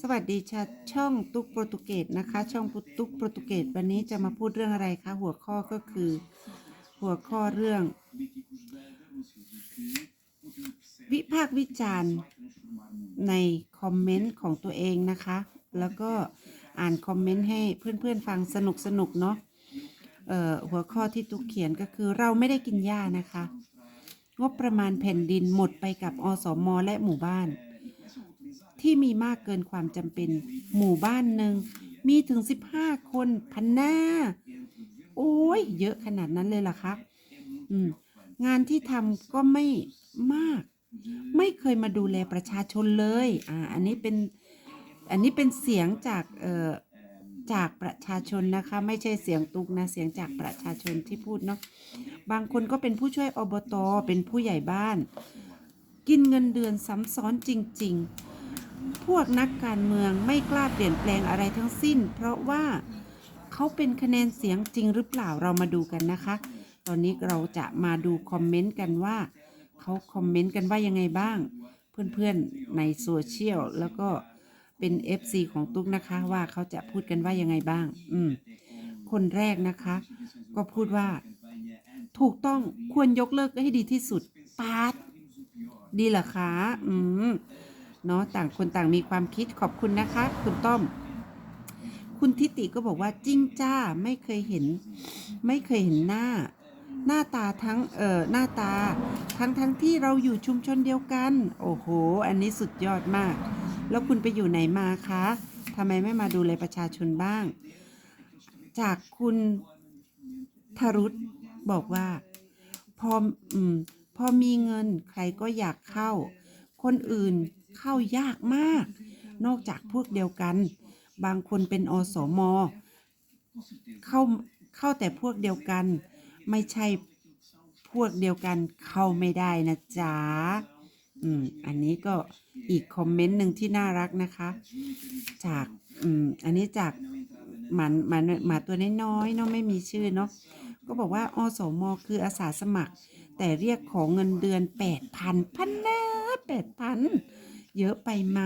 สวัสดีชาช่องตุ๊กโปรตุเกสนะคะ ช่องตุ๊กโปรตุเกสวันนี้จะมาพูดเรื่องอะไรคะหัวข้อก็คือ หัวข้อเรื่อง วิพากษ์วิจารณ์ในคอมเมนต์ของตัวเองนะคะ แล้วก็อ่านคอมเมนต์ให้เพื่อนๆฟังสนุกสนุกๆเนาะหัวข้อที่ตุ๊กเขียนก็คือเราไม่ได้กินหญ้านะคะ งบประมาณแผ่นดินหมดไปกับอสมและหมู่บ้าน ที่มีมากเกินความจำเป็น หมู่บ้านหนึ่งมีถึง 15 คนพันหน้า โอ้ย เยอะขนาดนั้นเลยล่ะคะงานที่ทำก็ไม่มาก ไม่เคยมาดูแลประชาชนเลยอ่าอันนี้เป็นอันนี้เป็นเสียงจากเอ่อจากประชาชนนะคะ ไม่ใช่เสียงตุกนะเสียงจากประชาชนที่พูดเนาะบางคนก็เป็นผู้ช่วยอบตเป็นผู้ใหญ่บ้าน กินเงินเดือนซ้ำซ้อนจริง ๆ พวกนักการเมืองไม่กล้าเปลี่ยนแปลงอะไรทั้งสิ้น เพราะว่าเขาเป็นคะแนนเสียงจริงหรือเปล่าเรามาดูกันนะคะ ตอนนี้เราจะมาดูคอมเมนต์กันว่าเขาคอมเมนต์กันว่ายังไงบ้าง เพื่อนๆในโซเชียลแล้วก็เป็น FC ของตุ๊กนะคะว่าเขาจะพูดกันว่ายังไงบ้าง อืม คนแรกนะคะ ก็พูดว่า ถูกต้องควรยกเลิกให้ดีที่สุดปาดดีเหรอคะ อืม เนาะต่างคนต่างมีความคิดขอบคุณนะคะ คุณต้อม คุณทิติก็บอกว่าจริงจ้าไม่เคยเห็น ไม่เคยเห็นหน้า หน้าตาทั้งเอ่อหน้าตา ทั้งทั้งที่เราอยู่ชุมชนเดียวกัน โอ้โห อันนี้สุดยอดมาก แล้วคุณไปอยู่ไหนมาคะทำไมไม่มาดูแลประชาชนบ้าง จากคุณทรุตบอกว่าพออพอมีเงินใครก็อยากเข้า คนอื่น เข้ายากมาก นอกจากพวกเดียวกัน บางคนเป็นอสมเข้าเข้าแต่พวกเดียวกัน ไม่ใช่พวกเดียวกันเข้าไม่ได้นะจ๊ะอืมอันนี้ก็อีกคอมเมนต์หนึ่งที่น่ารักนะคะ จากอืมอันนี้จากหมันหมันหมาตัวน้อยๆเนาะไม่มีชื่อเนาะก็บอกว่าอสมคืออาสาสมัคร แต่เรียกของเงินเดือนแปดพันพันนะแปดพัน เยอะไปไหม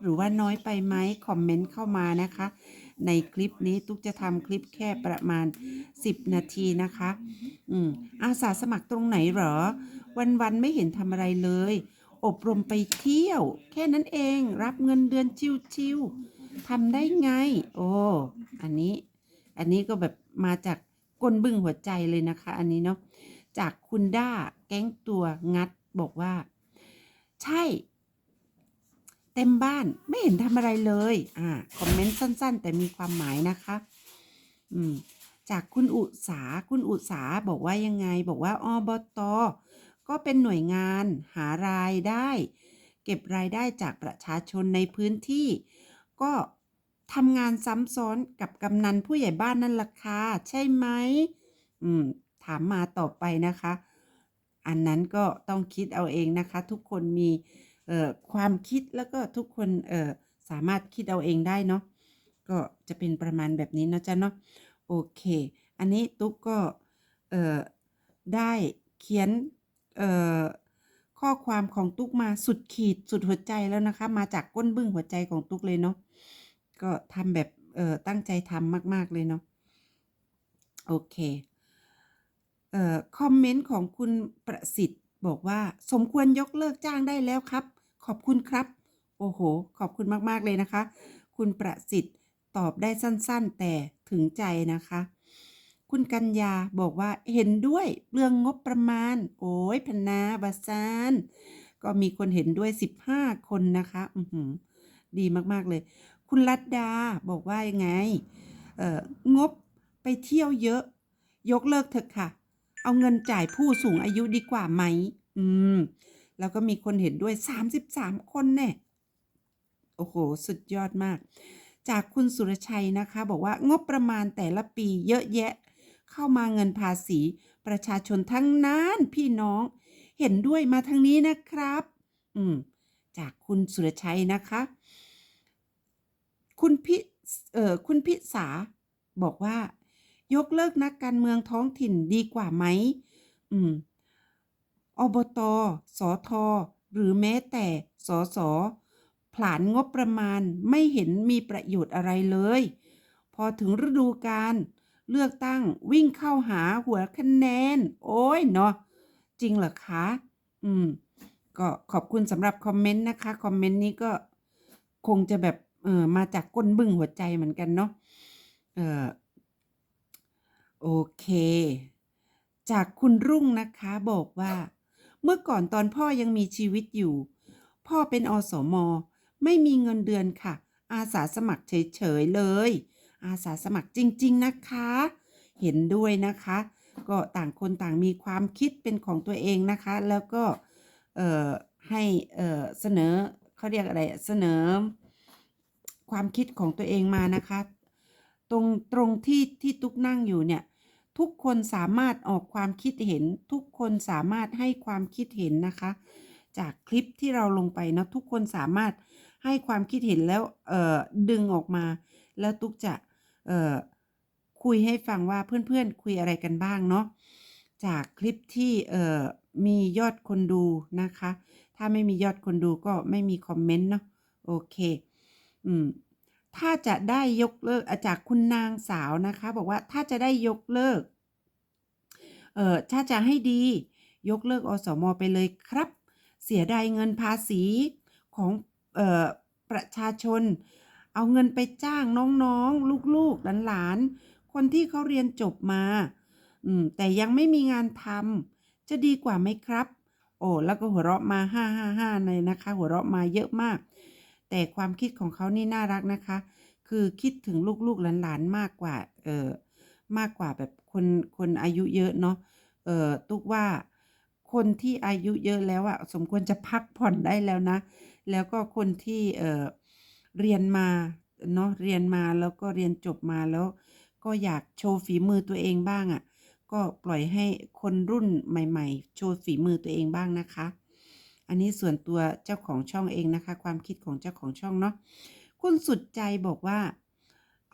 หรือว่าน้อยไปไหมคอมเมนต์เข้ามานะคะ ในคลิปนี้ตุ๊กจะทำคลิปแค่ประมาณ 10 นาทีนะคะ อืมอาสาสมัครตรงไหนเหรอ วันๆไม่เห็นทำอะไรเลย อบรมไปเที่ยว แค่นั้นเองรับเงินเดือนชิวๆทำได้ไง โอ้อันนี้ อันนี้ก็แบบมาจากก้นบึ้งหัวใจเลยนะคะ อันนี้เนาะจากคุณด้าแก๊งตัวงัดบอกว่า ใช่ เต็มบ้านไม่เห็นทำอะไรเลย อ่า คอมเมนต์สั้น ๆ แต่มีความหมายนะคะ อืม จากคุณอุสาคุณอุสาบอกว่ายังไง บอกว่าอบตก็เป็นหน่วยงานหารายได้ เก็บรายได้จากประชาชนในพื้นที่ ก็ทำงานซ้ำซ้อนกับกำนันผู้ใหญ่บ้านนั่นล่ะค่ะใช่ไหมอืม ถามมาต่อไปนะคะ อันนั้นก็ต้องคิดเอาเองนะคะ ทุกคนมี ความคิดแล้วก็ทุกคนเอ่อสามารถคิดเอาเองได้เนาะก็จะเป็นประมาณแบบนี้เนาะจ๊ะเนาะโอเค อันนี้ตุ๊กก็เอ่อได้เขียนเอ่อข้อความของตุ๊กมาสุดขีดสุดหัวใจแล้วนะคะ มาจากก้นบึ้งหัวใจของตุ๊กเลยเนาะก็ทำแบบเอ่อตั้งใจทำมาก ๆ เลยเนาะโอเคเอ่อคอมเมนต์ของคุณประสิทธิ์ บอกว่าสมควรยกเลิกจ้างได้แล้วครับ ขอบคุณครับ โอ้โห ขอบคุณมาก ๆ เลยนะคะ คุณประสิทธิ์ตอบได้สั้น ๆ แต่ถึงใจนะคะ คุณกัญญาบอกว่าเห็นด้วยเรื่องงบประมาณ โอ้ยพนาบาซานก็มีคนเห็นด้วย 15 คนนะคะ อือหือดีมากๆเลย คุณรัตดาบอกว่ายังไง เอองบไปเที่ยวเยอะ ยกเลิกเถอะค่ะ เอาเงินจ่ายผู้สูงอายุดีกว่าไหม อืม แล้วก็มีคนเห็นด้วย 33 คนแน่โอ้โห สุดยอดมาก จากคุณสุรชัยนะคะ บอกว่างบประมาณแต่ละปีเยอะแยะ เข้ามาเงินภาษี ประชาชนทั้งนั้นพี่น้อง เห็นด้วยมาทางนี้นะครับ อืม จากคุณสุรชัยนะคะ คุณพิเอ่อคุณพิสาบอกว่า ยกเลิกนักการเมืองท้องถิ่นดีกว่าไหมอืมอบตสอทอหรือแม้แต่สสผลาญงบประมาณไม่เห็นมีประโยชน์อะไรเลย พอถึงฤดูกาลเลือกตั้งวิ่งเข้าหาหัวคะแนน โอ้ยเนาะจริงเหรอคะ อืม ก็ขอบคุณสำหรับคอมเมนต์นะคะ คอมเมนต์นี้ก็คงจะแบบเออมาจากก้นบึ้งหัวใจเหมือนกันเนาะเออ โอเค จากคุณรุ่งนะคะบอกว่า เมื่อก่อนตอนพ่อยังมีชีวิตอยู่ พ่อเป็นอสมอไม่มีเงินเดือนค่ะ อาสาสมัครเฉยๆเลย อาสาสมัครจริง ๆนะคะ เห็นด้วยนะคะ ก็ต่างคนต่างมีความคิดเป็นของตัวเองนะคะ แล้วก็ให้เอ่อเสนอเขาเรียกอะไรเสนอ ความคิดของตัวเองมานะคะ ตรงตรงที่ที่ตุ๊กนั่งอยู่เนี่ย ทุกคนสามารถออกความคิดเห็น ทุกคนสามารถให้ความคิดเห็นนะคะ จากคลิปที่เราลงไปเนาะทุกคนสามารถให้ความคิดเห็นแล้วเออดึงออกมา แล้วตุ๊กจะเออคุยให้ฟังว่าเพื่อนๆคุยอะไรกันบ้างเนาะจากคลิปที่เออมียอดคนดูนะคะ ถ้าไม่มียอดคนดูก็ไม่มีคอมเมนต์เนาะโอเค อืม ถ้าจะได้ยกเลิกจากคุณนางสาวนะคะ บอกว่าถ้าจะได้ยกเลิก เออถ้าจะให้ดี ยกเลิกอสมไปเลยครับ เสียดายเงินภาษีของออประชาชน เอาเงินไปจ้างน้องๆ ลูกๆ หลานๆ คนที่เขาเรียนจบมาอืมแต่ยังไม่มีงานทำจะดีกว่าไหมครับ โอ้แล้วก็หัวเราะมาห้าห้าห้าเลยนะคะ หัวเราะมาเยอะมาก แต่ความคิดของเขานี่น่ารักนะคะ คือคิดถึงลูกๆหลานๆมากกว่าเออมากกว่าแบบคนคนอายุเยอะเนาะเออตุกว่าคนที่อายุเยอะแล้วอะสมควรจะพักผ่อนได้แล้วนะ แล้วก็คนที่เออเรียนมาเนาะเรียนมาแล้วก็เรียนจบมาแล้ว ก็อยากโชว์ฝีมือตัวเองบ้างอะก็ปล่อยให้คนรุ่นใหม่ ๆ โชว์ฝีมือตัวเองบ้างนะคะ อันนี้ส่วนตัวเจ้าของช่องเองนะคะ ความคิดของเจ้าของช่องเนาะคุณสุดใจบอกว่า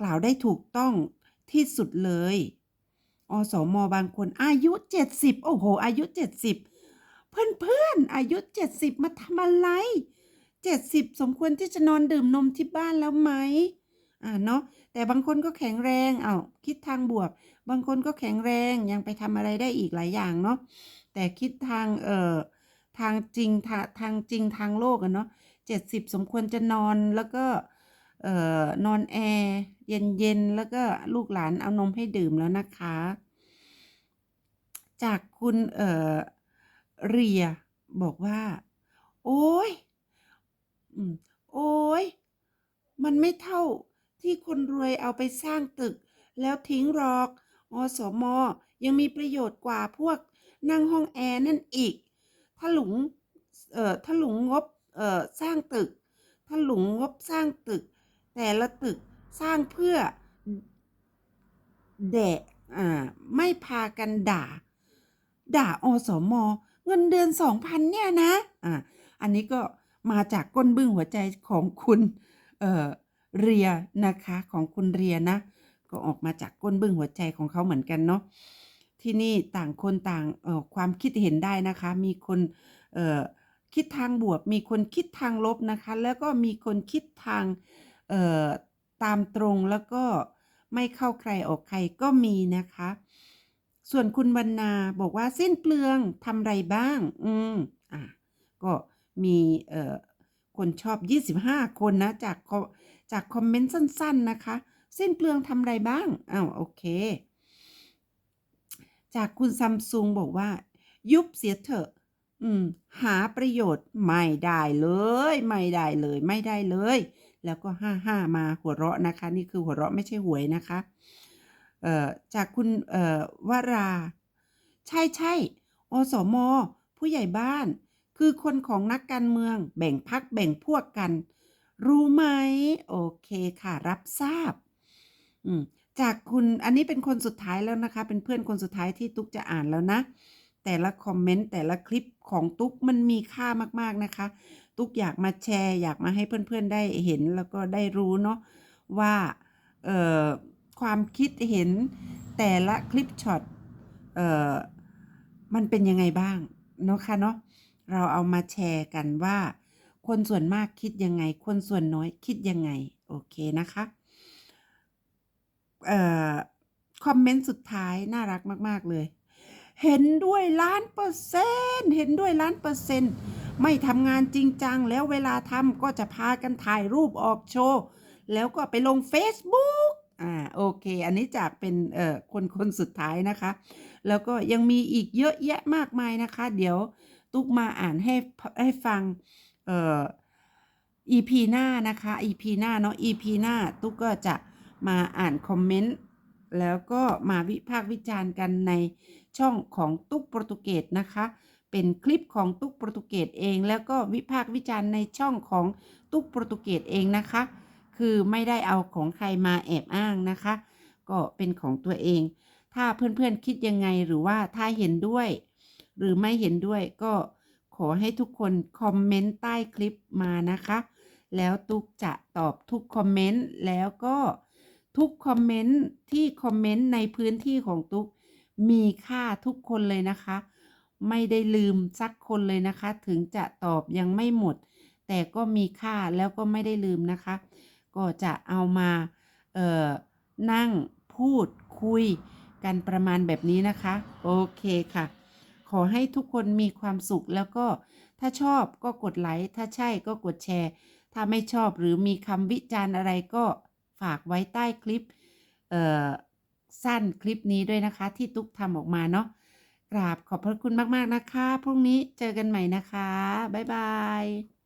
กล่าวได้ถูกต้องที่สุดเลย อสมบางคนอายุ 70 โอ้โห อายุ 70 เพื่อนเพื่อนอายุ 70 มาทำอะไร 70 สมควรที่จะนอนดื่มนมที่บ้านแล้วไหมอ่าเนาะแต่บางคนก็แข็งแรงเอา้าคิดทางบวก บางคนก็แข็งแรงยังไปทำอะไรได้อีกหลายอย่างเนาะแต่คิดทางเอ่อ ทางจริงทาทางจริงทางโลกอะเนาะ70สมควรจะนอนแล้วก็เอ่อนอนแอร์เย็นๆแล้วก็ลูกหลานเอานมให้ดื่มแล้วนะคะ จากคุณเอ่อเรียบอกว่า โอ้ยโอ้ยมันไม่เท่าที่คนรวยเอาไปสร้างตึก แล้วทิ้งรอกอสมอยังมีประโยชน์กว่าพวกนั่งห้องแอร์นั่นอีก ถ้าหลุงเอ่อถ้าหลุงงบเอ่อสร้างตึกถ้าหลุงงบสร้างตึก แต่ละตึกสร้างเพื่อแดะอ่าไม่พากันด่า ด่าอสมเงินเดือนสองพันเนี่ยนะอ่าอันนี้ก็มาจากก้นบึ้งหัวใจของคุณเอ่อเรียนะคะของคุณเรียนะ ก็ออกมาจากก้นบึ้งหัวใจของเขาเหมือนกันเนาะ ที่นี่ต่างคนต่างออความคิดเห็นได้นะคะ มีคนออคิดทางบวก มีคนคิดทางลบนะคะ แล้วก็มีคนคิดทางออตามตรงแล้วก็ไม่เข้าใครออกใครก็มีนะคะ ส่วนคุณวรรณาบอกว่าสิ้นเปลืองทำไรบ้าง อืมอะก็มีเอ่อคนชอบ 25 คนนะจากจากคอมเมนต์สั้น ๆ นะคะ สิ้นเปลืองทำไรบ้างอ้าวโอเค จากคุณซัมซุงบอกว่า ยุบเสียเถอะ อืม หาประโยชน์ไม่ได้เลย ไม่ได้เลยไม่ได้เลย แล้วก็ห้าห้ามาหัวเราะนะคะ นี่คือหัวเราะไม่ใช่หวยนะคะเอ่อจากคุณเอ่อวรา ใช่ใช่อสมผู้ใหญ่บ้าน คือคนของนักการเมือง แบ่งพักแบ่งพวกกัน รู้ไหม โอเคค่ะ รับทราบ อืม จากคุณอันนี้เป็นคนสุดท้ายแล้วนะคะ เป็นเพื่อนคนสุดท้ายที่ตุ๊กจะอ่านแล้วนะ แต่ละคอมเมนต์แต่ละคลิปของตุ๊กมันมีค่ามากๆนะคะ ตุ๊กอยากมาแชร์ อยากมาให้เพื่อนๆได้เห็นแล้วก็ได้รู้เนาะว่าความคิดเห็นแต่ละคลิปช็อตออมันเป็นยังไงบ้างเนาะค่ะเนาะเราเอามาแชร์กันว่า คนส่วนมากคิดยังไง คนส่วนน้อยคิดยังไง โอเคนะคะ คอมเมนต์สุดท้ายน่ารักมาก ๆ เลย เห็นด้วยล้านเปอร์เซ็นต์เห็นด้วยล้านเปอร์เซ็นต์ไม่ทำงานจริงจัง แล้วเวลาทำก็จะพากันถ่ายรูปออกโชว์ แล้วก็ไปลง Facebook อ่าโอเค อันนี้จากเป็นเอ่อคนคนสุดท้ายนะคะ แล้วก็ยังมีอีกเยอะแยะมากมายนะคะ เดี๋ยวตุ๊กมาอ่านให้ให้ฟังเอ่อ EP หน้านะคะ EP หน้าเนาะ EP หน้าตุ๊กก็จะ มาอ่านคอมเมนต์แล้วก็มาวิพากษ์วิจารณ์กันในช่องของตุ๊กโปรตุเกสนะคะ เป็นคลิปของตุ๊กโปรตุเกสเอง แล้วก็วิพากษ์วิจารณ์ในช่องของตุ๊กโปรตุเกสเองนะคะ คือไม่ได้เอาของใครมาแอบอ้างนะคะ ก็เป็นของตัวเอง ถ้าเพื่อนๆคิดยังไงหรือว่าถ้าเห็นด้วย หรือไม่เห็นด้วยก็ขอให้ทุกคนคอมเมนต์ใต้คลิปมานะคะ แล้วตุ๊กจะตอบทุกคอมเมนต์แล้วก็ ทุกคอมเมนต์ที่คอมเมนต์ในพื้นที่ของตุ๊กมีค่าทุกคนเลยนะคะ ไม่ได้ลืมสักคนเลยนะคะ ถึงจะตอบยังไม่หมด แต่ก็มีค่าแล้วก็ไม่ได้ลืมนะคะ ก็จะเอามาเอ่อนั่งพูดคุยกันประมาณแบบนี้นะคะ โอเคค่ะ ขอให้ทุกคนมีความสุขแล้วก็ถ้าชอบก็กดไลค์ถ้าใช่ก็กดแชร์ ถ้าไม่ชอบหรือมีคำวิจารณ์อะไรก็ ฝากไว้ใต้คลิปสั้นคลิปนี้ด้วยนะคะ ที่ตุ๊กทำออกมาเนาะกราบขอบพระคุณมาก ๆ นะคะ พรุ่งนี้เจอกันใหม่นะคะ บ๊ายบาย